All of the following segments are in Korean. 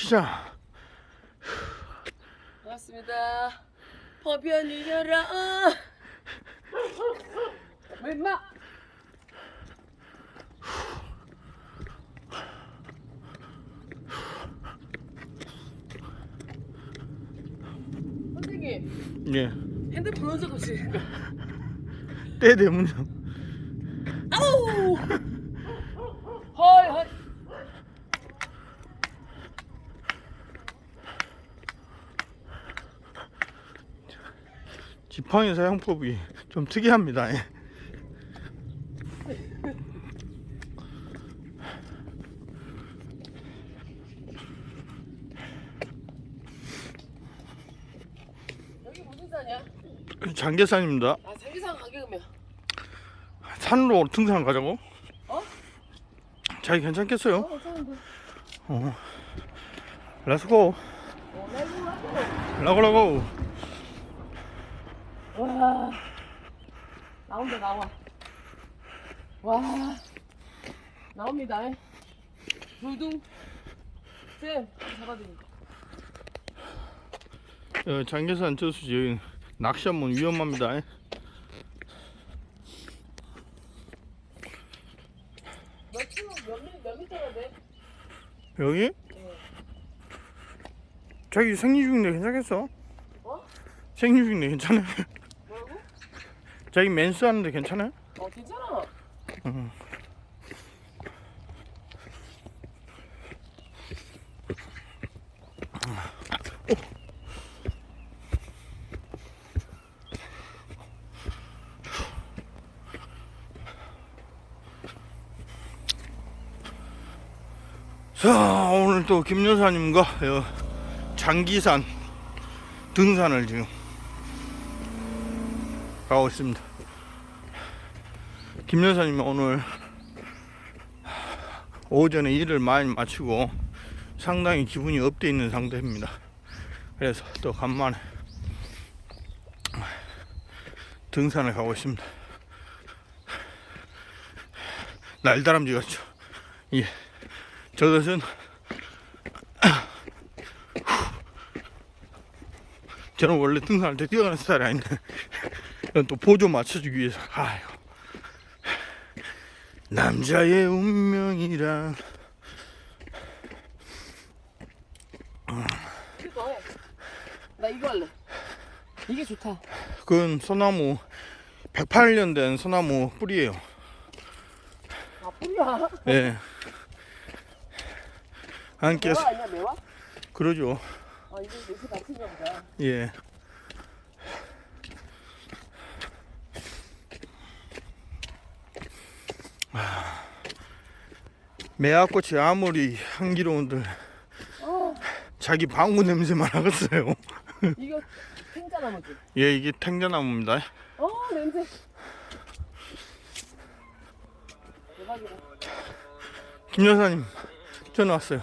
쉬자. 반갑습니다. 퍼변 이려라. 웬마? 선생님 예. 핸드폰 언제 고치는 거? 때 되면 아 지팡이 사용법이 좀 특이합니다. 예. 여기 무슨 산이야? 장계산입니다. 아 자기산 가격이면 산으로 등산 가자고? 어? 자기 괜찮겠어요? 어 괜찮은데. 어. 렛츠고. 어 날고 가고. 라고 라고. 와 나온다 나와 와 나옵니다 둘둥 쌤 잡아드립니다 어, 장계산 저수지 여기 낚시 한번 위험합니다. 예. 몇 킬로 몇, 미, 몇 미터나 돼? 여기? 예. 자기 생리 중인데 괜찮겠어? 어? 생리 중인데 괜찮아? 자기 맨스 하는데 괜찮아? 어 괜찮아 응. 자 오늘 또 김여사님과 어, 장기산 등산을 지금 가고 있습니다. 김 여사님은 오늘 오전에 일을 많이 마치고 상당히 기분이 업돼 있는 상태입니다. 그래서 또 간만에 등산을 가고 있습니다. 날다람쥐 같죠? 예. 저것은 저는 원래 등산할 때 뛰어가는 스타일이 아닌데 이건 또 보조 맞춰주기 위해서. 아유. 남자의 운명이란 이거 해. 나 이거 할래. 이게 좋다. 그건 소나무 108년 된 소나무 뿌리예요. 아 뿌리야? 예. 함께 매화 아니야 매화? 그러죠. 아 이거 요새 같은가 보다. 예 아, 매화꽃이 아무리 향기로운들 어. 자기 방구 냄새만 하겠어요? 이거 생자나무지? 예 이게 탱자나무입니다. 어 냄새. 대박이다 김 여사님 전화 왔어요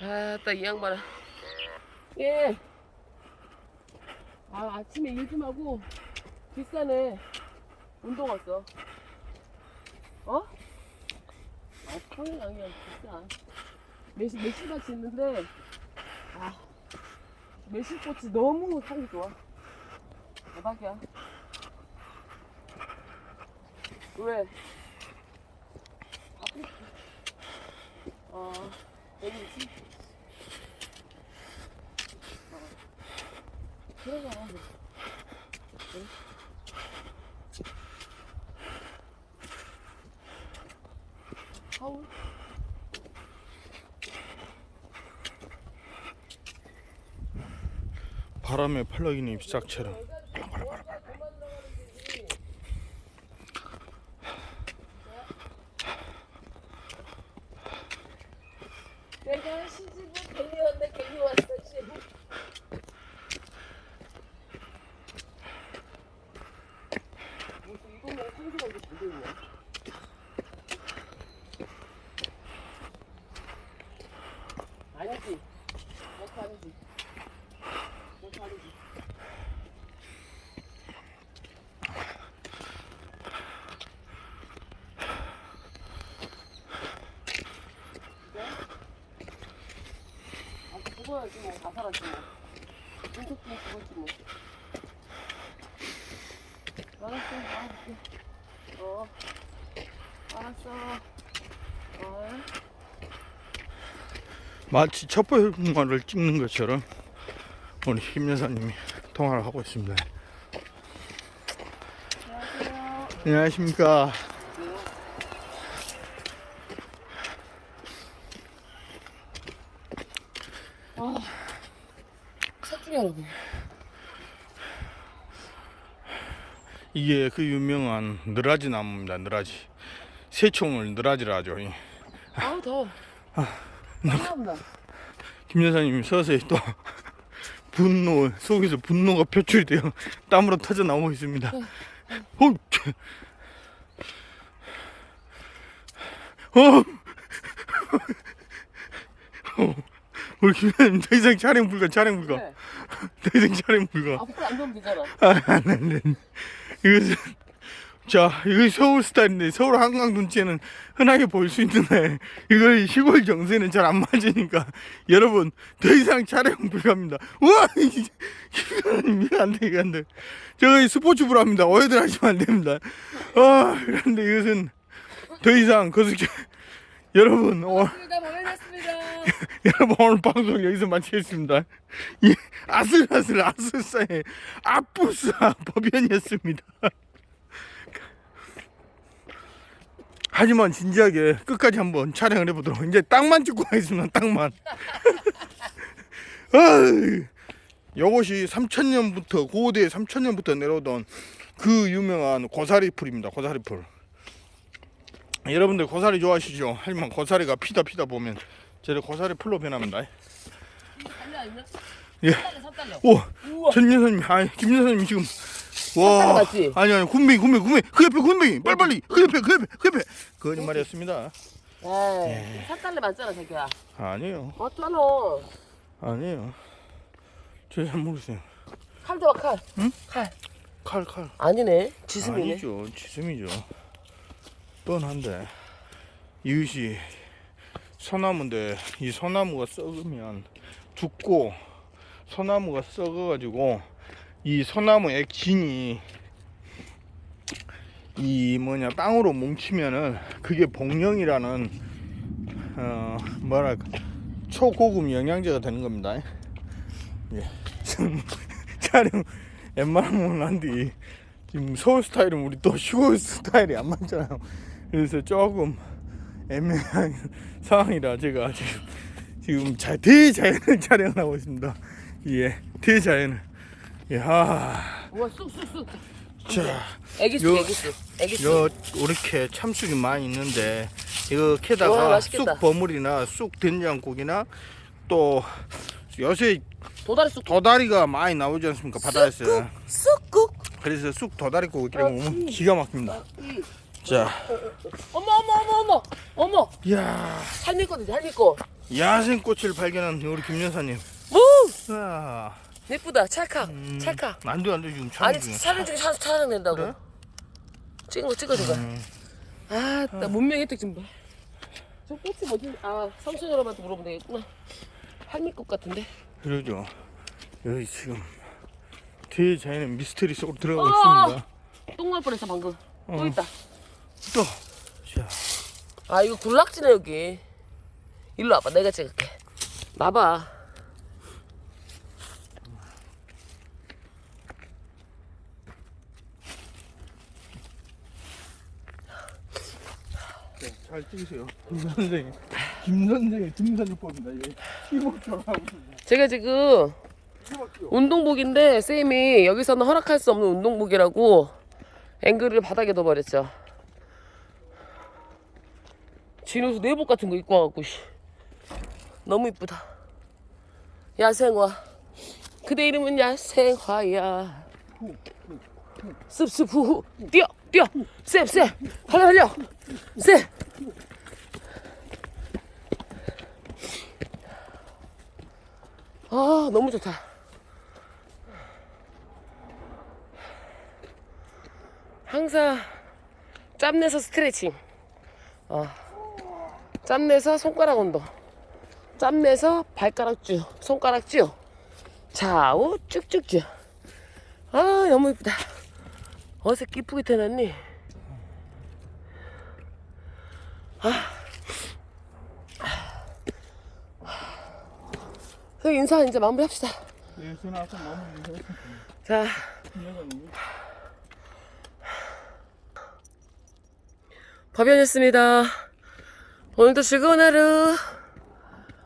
아따 이 양반아 예. 아 아침에 일 좀 하고 비싸네 운동 왔어 어? 아 평일 아니야 비싸 매실 매실밭이 있는데 아 매실꽃이 너무 향이 좋아 대박이야 왜? 앞에 어 여기 있지? 들어가. 응? 아우. 바람에 펄럭이는 잎사처럼 내가 시집을 괜히 왔네 괜히 왔어 씨. 무슨 이거는 상수가 이렇게 잘돼 있냐? 아니지. 그것도 아니지. 그것도 아니지. 살았지 뭐. 다 뭐. 윤석준 죽었지 뭐. 알았어, 알았어. 어. 알았어. 어. 마치 첩보영화를 찍는 것처럼 우리 김 여사님이 통화를 하고 있습니다. 안녕하세요. 안녕하십니까. 사투리 여러분. 이게 그 유명한 느라지 나무입니다. 느라지. 새총을 느라지라 하죠. 이 아우 더워. 땀난다. 김 여사님이 서서히 또 분노 속에서 분노가 표출되어 땀으로 터져 나오고 있습니다. 어, 참. 어, 어, 우리 김 여사님 더 이상 촬영 불가, 촬영 불가, 그래. 더 이상 촬영 불가. 앞으로 안 되면 되잖아. 아, 안 돼, 안 돼. 이것은 자, 이거 서울 스타일인데 서울 한강 눈치에는 흔하게 보일 수 있는데 이거 시골 정세는 잘 안 맞으니까 여러분 더 이상 촬영 불가합니다. 우와, 이거 안 돼, 이거 안 돼. 저거 스포츠부로 합니다. 오해들 하시면 안 됩니다. 아, 그런데 이것은 더 이상 거스게 여러분 어, 반갑습니다. 반갑습니다. 여러분 오늘 방송 여기서 마치겠습니다. 이 아슬아슬 아슬사의 아부사 법연이었습니다. 하지만 진지하게 끝까지 한번 촬영을 해보도록 이제 땅만 찍고 가겠습니다. 땅만. 이것이 3천년부터 고대 3천년부터 내려오던 그 유명한 고사리 풀입니다. 고사리 풀. 여러분들 고사리 좋아하시죠? 하지만 고사리가 피다 피다 보면 저를 고사리 풀로 변합니다. 예. 살달려. 오. 전 여사님, 아니 김 여사님 지금 와, 맞지? 아니 아니 군뱅이 군뱅이 군뱅이 그 옆에 군뱅이 빨리빨리 그 옆에 그 옆에 그 옆에 거짓말이었습니다. 에이, 살달래 맞잖아 자기야. 아니에요, 맞잖아. 아니에요. 저잘 모르겠어요. 칼 대봐 칼. 응? 칼. 칼 칼. 아니네. 지슴이네. 아니죠, 지슴이죠. 뻔한데 이것이 소나무인데 이 소나무가 썩으면 죽고 소나무가 썩어가지고 이 소나무 액진이 이 뭐냐 땅으로 뭉치면은 그게 복령이라는 어 뭐랄까 초고급 영양제가 되는 겁니다. 예. 촬영 웬만하면 한뒤 지금 서울 스타일은 우리 또 시골 스타일이 안 맞잖아요. 그래서 조금 애매한 상황이라 제가 지금 지금 자, 대자연을 촬영하고 있습니다. 예, 대자연을. 예, 아, 우와 쑥쑥쑥. 자, 애기쑥 요- 애기쑥. 애기쑥. 요 이렇게 참쑥이 많이 있는데 이거 와, 캐다가 맛있겠다. 쑥 버무리나 쑥 된장국이나 또 요새 도다리 쑥. 도다리가 많이 나오지 않습니까 바다에서. 쑥국. 그래서 쑥 도다리국 이렇게 아, 먹으면 음. 기가 막힙니다. 이. 자, 어머 어머 어머 어머 어머. 이야. 거지 할미 거. 야생꽃을 발견한 우리 김 여사님. 오. 아, 예쁘다 찰칵 음, 찰칵. 안 돼 안 돼 지금 촬영 아니. 촬영 중에 촬- 촬영 된다고. 그래? 찍은 거 찍어 줘봐. 음, 아, 나 문명 혜택 좀 봐. 저 꽃이 뭐지? 아, 삼촌 여러분한테 물어보면 되겠구나. 할미꽃 같은데. 그러죠. 여기 지금 대자연의 미스터리 속으로 들어가고 어! 있습니다. 똥날 뻔했어 방금. 또 어. 있다. 또, 자, 아, 이거 굴락지네 여기. 일로 와봐, 내가 찍을게. 나봐. 네, 잘 찍으세요. 김 선생님, 김 선생의 등산요법입니다. 이게 키보드로 하고 있습니다. 제가 지금 운동복인데 쌤이 여기서는 허락할 수 없는 운동복이라고 앵글을 바닥에 둬버렸죠. 진우수 내복 같은 거 입고 와갖고 씨. 너무 이쁘다. 야생화. 그대 이름은 야생화야. 습습 후후 뛰어 뛰어 쌤쌤 달려 달려 쌤. 아 너무 좋다. 항상 짬내서 스트레칭. 어. 짬내서 손가락 운동. 짬내서 발가락 쭉, 손가락 쭉, 좌우 쭉쭉 쭉. 아 너무 이쁘다. 어디서 이쁘게 태어났니? 아. 인사 이제 마무리합시다. 예, 저는 아까 마무리 자, 법연이었습니다. 오늘도 즐거운 하루.